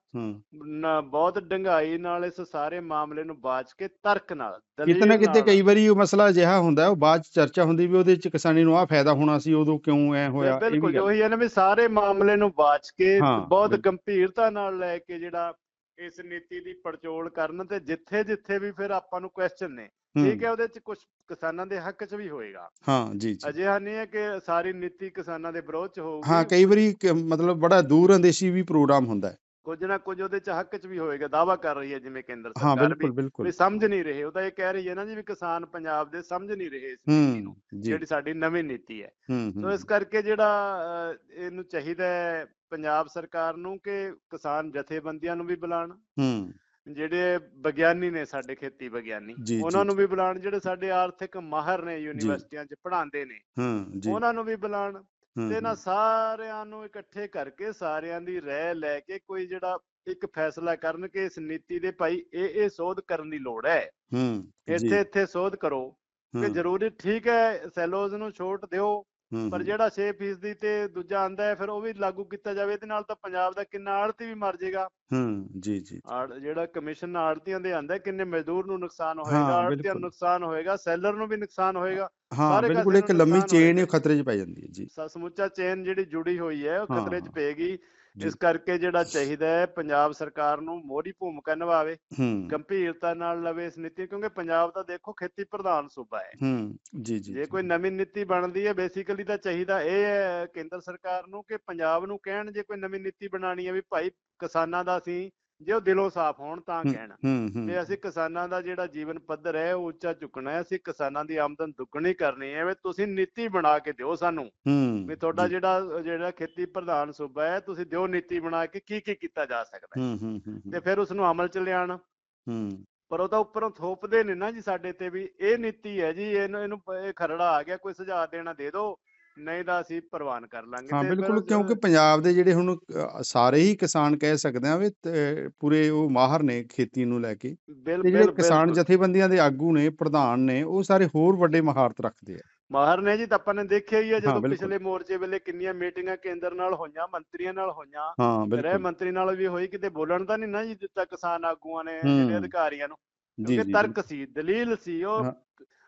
ਬਹੁਤ ਡੰਗਾਈ ਨਾਲ ਇਸ ਸਾਰੇ ਮਾਮਲੇ ਨੂੰ ਬਾਚ ਕੇ ਤਰਕ ਨਾਲ ਦਲੀਲ ਕਿਤੇ ਕਈ ਵਾਰੀ ਉਹ ਮਸਲਾ ਅਜਿਹਾ ਹੁੰਦਾ ਉਹ ਬਾਅਦ ਚ ਚਰਚਾ ਹੁੰਦੀ ਵੀ ਉਹਦੇ ਚ ਕਿਸਾਨੀ ਨੂੰ ਆਹ ਫਾਇਦਾ ਹੋਣਾ ਸੀ ਉਦੋਂ ਕਿਉਂ ਐ ਹੋਇਆ ਬਿਲਕੁਲ ਉਹੀ ਹੈ ਨਾ ਵੀ ਸਾਰੇ ਮਾਮਲੇ ਨੂੰ ਬਾਚ ਕੇ ਬਹੁਤ। ਗੰਭੀਰਤਾ ਨਾਲ ਲੈ ਕੇ ਜਿਹੜਾ ਇਸ ਨੀਤੀ ਦੀ ਪੜਚੋਲ ਕਰਨ ਤੇ ਜਿੱਥੇ ਜਿੱਥੇ ਵੀ ਫਿਰ ਆਪਾਂ ਨੂੰ ਕੁਐਸਚਨ ਨੇ ਠੀਕ ਹੈ ਉਹਦੇ ਚ ਕੁਝ ਕਿਸਾਨਾਂ ਦੇ ਹੱਕ ਚ ਵੀ ਹੋਏਗਾ। ਹਾਂ ਜੀ ਜੀ। ਅਜਿਹਾ ਨਹੀਂ ਹੈ ਕਿ ਸਾਰੀ ਨੀਤੀ ਕਿਸਾਨਾਂ ਦੇ ਵਿਰੋਧ ਚ ਹੋਊਗੀ। ਹਾਂ ਕਈ ਵਾਰੀ ਮਤਲਬ ਬੜਾ ਦੂਰ ਅੰਦੇਸ਼ੀ ਵੀ ਪ੍ਰੋਗਰਾਮ ਹੁੰਦਾ ਹੈ। ਕੁਝ ਨਾ ਕੁਝ ਉਹਦੇ ਚ ਹੱਕ ਚ ਵੀ ਹੋਏਗਾ ਦਾਵਾ ਕਰ ਰਹੀ ਹੈ ਜਿਵੇਂ ਕੇਂਦਰ ਸਰਕਾਰ ਵੀ ਸਮਝ ਨਹੀਂ ਰਹੇ ਉਹ ਤਾਂ ਇਹ ਕਹਿ ਰਹੀ ਹੈ ਨਾ ਜੀ ਵੀ ਕਿਸਾਨ ਪੰਜਾਬ ਦੇ ਸਮਝ ਨਹੀਂ ਰਹੇ ਇਸ ਨੀਤੀ ਨੂੰ ਜਿਹੜੀ ਸਾਡੀ ਨਵੀਂ ਨੀਤੀ ਹੈ। ਸੋ ਇਸ ਕਰਕੇ ਜਿਹੜਾ ਇਹਨੂੰ ਚਾਹੀਦਾ ਹੈ ਪੰਜਾਬ ਸਰਕਾਰ ਨੂੰ ਕਿ ਕਿਸਾਨ ਜਥੇਬੰਦੀਆਂ ਨੂੰ ਵੀ ਬੁਲਾਣ ਹੂੰ। ਜਿਹੜੇ ਵਿਗਿਆਨੀ ਨੇ ਸਾਡੇ ਖੇਤੀ ਵਿਗਿਆਨੀ ਉਹਨਾਂ ਨੂੰ ਵੀ ਬੁਲਾਣ ਜਿਹੜੇ ਸਾਡੇ ਆਰਥਿਕ ਮਾਹਰ ਨੇ ਯੂਨੀਵਰਸਿਟੀਆਂ 'ਚ ਪੜ੍ਹਾਉਂਦੇ ਨੇ ਹੂੰ ਜੀ। ਉਹਨਾਂ ਨੂੰ ਵੀ ਬੁਲਾਣ। ਤੇ ਇਹਨਾਂ ਸਾਰਿਆਂ ਨੂੰ ਇਕੱਠੇ ਕਰਕੇ ਸਾਰਿਆਂ ਦੀ ਰਾਏ ਲੈ ਕੇ ਕੋਈ ਜਿਹੜਾ ਇੱਕ ਫੈਸਲਾ ਕਰਨ ਕਿ ਇਸ ਨੀਤੀ ਦੇ ਭਾਈ ਇਹ ਇਹ ਸੋਧ ਕਰਨ ਦੀ ਲੋੜ ਹੈ। ਹੂੰ ਇੱਥੇ ਇੱਥੇ ਸੋਧ ਕਰੋ ਕਿ ਜ਼ਰੂਰੀ ਠੀਕ ਹੈ ਸੈਲੋਜ਼ ਨੂੰ ਛੋਟ ਦਿਓ। ਪਰ ਜਿਹੜਾ 6% ਦੀ ਤੇ ਦੂਜਾ ਆਂਦਾ ਹੈ ਫਿਰ ਉਹ ਵੀ ਲਾਗੂ ਕੀਤਾ ਜਾਵੇ ਇਹਦੇ ਨਾਲ ਤਾਂ ਪੰਜਾਬ ਦਾ ਕਿੰਨਾ ਆੜਤੀ ਵੀ ਮਰ ਜਾਏਗਾ ਹੂੰ ਜੀ ਜੀ ਆੜ ਜਿਹੜਾ ਕਮਿਸ਼ਨ ਆੜਤੀਆਂ ਦੇ ਆਂਦਾ ਕਿੰਨੇ ਮਜ਼ਦੂਰ ਨੂੰ ਨੁਕਸਾਨ ਹੋਏਗਾ ਆੜਤੀਆਂ। ਨੂੰ ਨੁਕਸਾਨ ਹੋਏਗਾ ਸੈਲਰ ਨੂੰ ਵੀ ਨੁਕਸਾਨ ਹੋਏਗਾ ਹਾਂ ਬਿਲਕੁਲ ਇੱਕ ਲੰਮੀ ਚੇਨ। ਖਤਰੇ 'ਚ ਪੈ ਜਾਂਦੀ ਹੈ ਜੀ ਸਮੁੱਚਾ ਚੇਨ ਜਿਹੜੀ ਜੁੜੀ ਹੋਈ ਹੈ ਉਹ ਖਤਰੇ 'ਚ ਹਾਂ। ਇਸ ਕਰਕੇ ਜਿਹੜਾ ਚਾਹੀਦਾ ਹੈ ਪੰਜਾਬ ਸਰਕਾਰ ਨੂੰ ਮੋਹਰੀ ਭੂਮਿਕਾ ਨਿਭਾਵੇ ਗੰਭੀਰਤਾ ਨਾਲ ਲਵੇ ਇਸ ਨੀਤੀ ਕਿਉਂਕਿ ਪੰਜਾਬ ਤਾਂ ਦੇਖੋ ਖੇਤੀ ਪ੍ਰਧਾਨ ਸੂਬਾ ਹੈ। ਹੂੰ ਜੀ ਜੀ ਜੇ ਜੀ, ਕੋਈ ਨਵੀਂ ਨੀਤੀ ਬਣਦੀ ਹੈ ਬੇਸਿਕਲੀ ਤਾਂ ਚਾਹੀਦਾ ਇਹ ਹੈ ਕੇਂਦਰ ਸਰਕਾਰ ਨੂੰ ਕਿ ਪੰਜਾਬ ਨੂੰ ਕਹਿਣ ਜੇ ਕੋਈ ਨਵੀਂ ਨੀਤੀ ਬਣਾਣੀ ਹੈ ਵੀ ਭਾਈ ਕਿਸਾਨਾਂ ਦਾ ਅਸੀਂ ਜੇ ਉਹ ਦਿਲੋਂ ਸਾਫ਼ ਹੋਣ ਤਾਂ ਕਹਿਣ। ਤੇ ਅਸੀਂ ਕਿਸਾਨਾਂ ਦਾ ਜਿਹੜਾ ਜੀਵਨ ਪੱਧਰ ਹੈ ਉਹ ਉੱਚਾ ਚੁੱਕਣਾ ਹੈ। ਅਸੀਂ ਕਿਸਾਨਾਂ ਦੀ ਆਮਦਨ ਦੁੱਗਣੀ ਕਰਨੀ ਹੈ। ਵੀ ਤੁਸੀਂ ਨੀਤੀ ਬਣਾ ਕੇ ਦਿਓ ਸਾਨੂੰ ਵੀ ਤੁਹਾਡਾ ਜਿਹੜਾ ਜਿਹੜਾ ਖੇਤੀ ਪ੍ਰਧਾਨ ਸੂਬਾ ਹੈ ਤੁਸੀਂ ਦਿਓ ਨੀਤੀ ਬਣਾ ਕੇ ਕੀ ਕੀ ਕੀਤਾ ਜਾ ਸਕਦਾ ਹੈ। ਤੇ ਫਿਰ ਉਸ ਨੂੰ ਅਮਲ ਚ ਲਿਆਣ ਪਰ ਉਹ ਤਾਂ ਉੱਪਰੋਂ ਥੋਪਦੇ ਨੇ ਨਾ ਜੀ ਸਾਡੇ ਤੇ ਵੀ। ਇਹ ਨੀਤੀ ਹੈ ਜੀ ਇਹਨੂੰ ਇਹਨੂੰ ਖਰੜਾ ਆ ਗਿਆ ਕੋਈ ਸੁਝਾਅ ਦੇਣਾ ਦੇ ਦਿਓ। ਨਹੀਂ ਤਾਂ ਅਸੀਂ ਪ੍ਰਵਾਨ ਕਰ ਲਾਂਗੇ ਹਾਂ ਬਿਲਕੁਲ ਕਿਉਂਕਿ ਪੰਜਾਬ ਦੇ ਜਿਹੜੇ ਹੁਣ ਸਾਰੇ ਹੀ ਕਿਸਾਨ ਕਹਿ ਸਕਦੇ ਆ ਵੀ ਪੂਰੇ ਉਹ ਮਾਹਰ ਨੇ ਖੇਤੀ ਨੂੰ ਲੈ ਕੇ। ਤੇ ਜਿਹੜੇ ਕਿਸਾਨ ਜਥੇਬੰਦੀਆਂ ਦੇ ਆਗੂ ਨੇ ਪ੍ਰਧਾਨ ਨੇ ਉਹ ਸਾਰੇ ਹੋਰ ਵੱਡੇ ਮਹਾਰਤ ਰੱਖਦੇ ਆ। ਮਾਹਰ ਨੇ ਜੀ ਤਾਂ ਆਪਾਂ ਨੇ ਦੇਖਿਆ ਹੀ ਹੈ ਜਦੋਂ। ਪਿਛਲੇ ਮੋਰਚੇ ਵੇਲੇ ਕਿੰਨੀਆਂ ਮੀਟਿੰਗਾਂ ਕੇਂਦਰ ਨਾਲ ਹੋਈਆਂ ਮੰਤਰੀਆਂ ਨਾਲ ਹੋਈਆਂ। ਹਾਂ ਗ੍ਰਹਿ ਬਿਲਕੁਲ ਮੰਤਰੀ ਨਾਲ ਵੀ ਹੋਈ ਕਿਤੇ ਬੋਲਣ ਤਾਂ ਨਹੀਂ ਨਾ ਜੀ ਦਿੱਤਾ ਕਿਸਾਨ ਆਗੂਆਂ ਨੇ। ਜਿਹੜੇ ਅਧਿਕਾਰੀਆਂ ਨੂੰ। ਜੀ ਕਿਉਂਕਿ ਤਰਕ ਸੀ ਦਲੀਲ ਸੀ ਉਹ।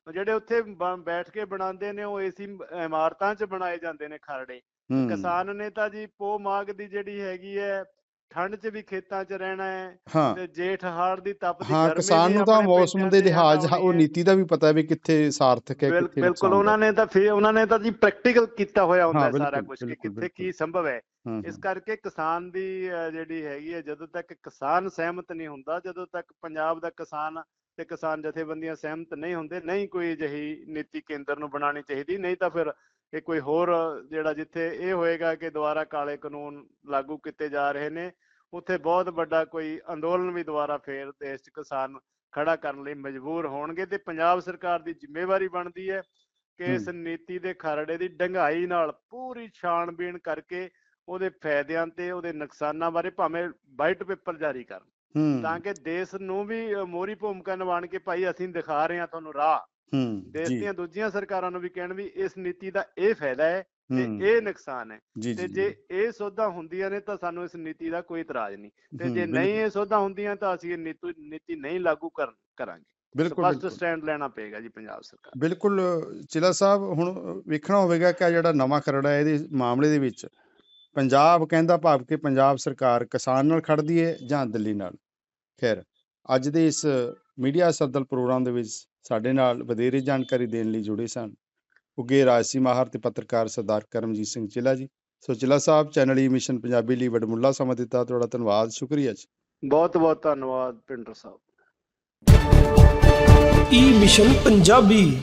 ਜਿਹੜੇ ਉੱਥੇ ਬੈਠ ਕੇ ਬਣਾਉਂਦੇ ਨੇ ਉਹ ਏਸੀ ਇਮਾਰਤਾਂ 'ਚ ਬਣਾਏ ਜਾਂਦੇ ਨੇ ਖਰੜੇ ਕਿਸਾਨ ਨੇ ਤਾਂ ਜੀ ਪੋ ਮਾਗ ਦੀ ਜਿਹੜੀ ਹੈਗੀ ਹੈ ਠੰਡ 'ਚ ਵੀ ਖੇਤਾਂ 'ਚ ਰਹਿਣਾ ਹੈ ਤੇ ਜੇਠ ਹਾੜ ਦੀ ਤਪਦੀ ਹਾਂ ਗਰਮੀ ਕਿਸਾਨ ਨੂੰ ਤਾਂ ਮੌਸਮ ਦੇ ਲਿਹਾਜ਼ ਉਹ। ਨੀਤੀ ਦਾ ਵੀ ਪਤਾ ਹੈ ਵੀ ਕਿੱਥੇ ਸਾਰਥਕ ਹੈ ਕਿੱਥੇ ਬਿਲਕੁਲ ਉਹਨਾਂ ਨੇ ਤਾਂ ਫਿਰ ਉਹਨਾਂ ਨੇ ਤਾਂ ਜੀ ਪ੍ਰੈਕਟੀਕਲ ਕੀਤਾ ਹੋਇਆ ਹੁੰਦਾ ਸਾਰਾ ਕੁਝ ਕਿ ਕਿੱਥੇ ਕੀ। ਸੰਭਵ ਹੈ ਇਸ। ਕਰਕੇ ਕਿਸਾਨ ਦੀ ਜਿਹੜੀ ਹੈਗੀ ਹੈ ਜਦੋਂ ਤੱਕ ਕਿਸਾਨ ਸਹਿਮਤ ਨਹੀਂ ਹੁੰਦਾ ਜਦੋਂ ਤੱਕ ਪੰਜਾਬ ਦਾ ਕਿਸਾਨ ਤੇ ਕਿਸਾਨ ਜਥੇਬੰਦੀਆਂ ਸਹਿਮਤ ਨਹੀਂ ਹੁੰਦੇ ਨਹੀਂ ਕੋਈ ਅਜਿਹੀ ਨੀਤੀ ਕੇਂਦਰ ਨੂੰ ਬਣਾਉਣੀ ਚਾਹੀਦੀ ਨਹੀਂ ਤਾਂ ਫਿਰ ਇਹ ਕੋਈ ਹੋਰ ਜਿਹੜਾ ਜਿੱਥੇ ਇਹ ਹੋਏਗਾ ਕਿ ਦੁਬਾਰਾ ਕਾਲੇ ਕਾਨੂੰਨ ਲਾਗੂ ਕੀਤੇ ਜਾ ਰਹੇ ਨੇ ਉੱਥੇ ਬਹੁਤ ਵੱਡਾ ਕੋਈ ਅੰਦੋਲਨ ਵੀ ਦੁਬਾਰਾ ਫੇਰ ਦੇਸ਼ 'ਚ ਕਿਸਾਨ ਖੜਾ ਕਰਨ ਲਈ ਮਜਬੂਰ ਹੋਣਗੇ ਤੇ ਪੰਜਾਬ ਸਰਕਾਰ ਦੀ ਜ਼ਿੰਮੇਵਾਰੀ ਬਣਦੀ ਹੈ ਕਿ ਇਸ ਨੀਤੀ ਦੇ ਖਰੜੇ ਦੀ ਡੰਗਾਈ ਨਾਲ ਪੂਰੀ ਛਾਣਬੀਣ ਕਰਕੇ ਉਹਦੇ ਫਾਇਦਿਆਂ ਤੇ ਉਹਦੇ ਨੁਕਸਾਨਾਂ ਬਾਰੇ ਭਾਵੇਂ ਵਾਈਟ ਪੇਪਰ ਜਾਰੀ ਕਰਨ। ਤਾਂ ਕਿ ਦੇਸ਼ ਨੂੰ ਵੀ ਮੋਹਰੀ ਭੂਮਿਕਾ ਨਿਭਾਉਣ ਕੇ ਭਾਈ ਅਸੀਂ ਦਿਖਾ ਰਹੇ ਹਾਂ ਤੁਹਾਨੂੰ ਰਾਹ। ਹੂੰ ਦੇਸ਼ ਦੀਆਂ ਦੂਜੀਆਂ ਸਰਕਾਰਾਂ ਨੂੰ ਵੀ ਕਹਿਣ ਵੀ ਇਸ ਨੀਤੀ ਦਾ ਇਹ ਫਾਇਦਾ ਹੈ ਤੇ ਇਹ ਨੁਕਸਾਨ ਹੈ। ਤੇ ਜੀ ਇਹ ਸੋਧਾਂ ਹੁੰਦੀਆਂ ਨੇ ਤਾਂ ਸਾਨੂੰ ਇਸ ਨੀਤੀ ਦਾ ਕੋਈ ਇਤਰਾਜ਼ ਨਹੀਂ। ਤੇ ਜੇ। ਨਹੀਂ ਇਹ ਸੋਧਾਂ ਹੁੰਦੀਆਂ ਤਾਂ ਅਸੀਂ ਇਹ ਨੀਤੀ ਨਹੀਂ ਲਾਗੂ ਕਰ ਕਰਾਂਗੇ। ਬਿਲਕੁਲ ਸਪਸ਼ਟ ਬਿਲਕੁਲ। ਸਟੈਂਡ ਲੈਣਾ ਪਏਗਾ ਜੀ ਪੰਜਾਬ ਸਰਕਾਰ। ਬਿਲਕੁਲ ਚਿਲਾ ਸਾਹਿਬ ਹੁਣ ਵੇਖਣਾ ਹੋਵੇਗਾ ਕਿ ਜਿਹੜਾ ਨਵਾਂ ਖਰੜਾ ਹੈ ਇਹਦੇ ਮਾਮਲੇ ਦੇ ਵਿੱਚ ਪੰਜਾਬ ਕਹਿੰਦਾ ਭਾਵ ਕਿ ਪੰਜਾਬ ਸਰਕਾਰ ਕਿਸਾਨ ਨਾਲ ਖੜਦੀ ਹੈ ਜਾਂ ਦਿੱਲੀ ਨਾਲ? ਖੈਰ ਅੱਜ ਦੇ ਇਸ ਮੀਡੀਆ ਸੱਦਲ ਪ੍ਰੋਗਰਾਮ ਦੇ ਵਿੱਚ ਸਾਡੇ ਨਾਲ ਵਧੇਰੇ ਜਾਣਕਾਰੀ ਦੇਣ ਲਈ ਜੁੜੇ ਸਨ। ਉੱਗੇ ਰਾਜਸੀ ਮਾਹਰ ਤੇ ਪੱਤਰਕਾਰ ਸਰਦਾਰ ਕਰਮਜੀਤ ਸਿੰਘ ਚਿਲਾ ਜੀ। ਸੋ ਚਿਲਾ ਸਾਹਿਬ ਚੈਨਲ ਈ ਮਿਸ਼ਨ ਪੰਜਾਬੀ ਲਈ ਵਡਮੁੱਲਾ ਸਮਾਂ ਦਿੱਤਾ। ਤੁਹਾਡਾ ਧੰਨਵਾਦ ਸ਼ੁਕਰੀਆ ਜੀ। ਬਹੁਤ ਬਹੁਤ ਧੰਨਵਾਦ ਪਿੰਡਰ ਸਾਹਿਬ। E mission Punjabi.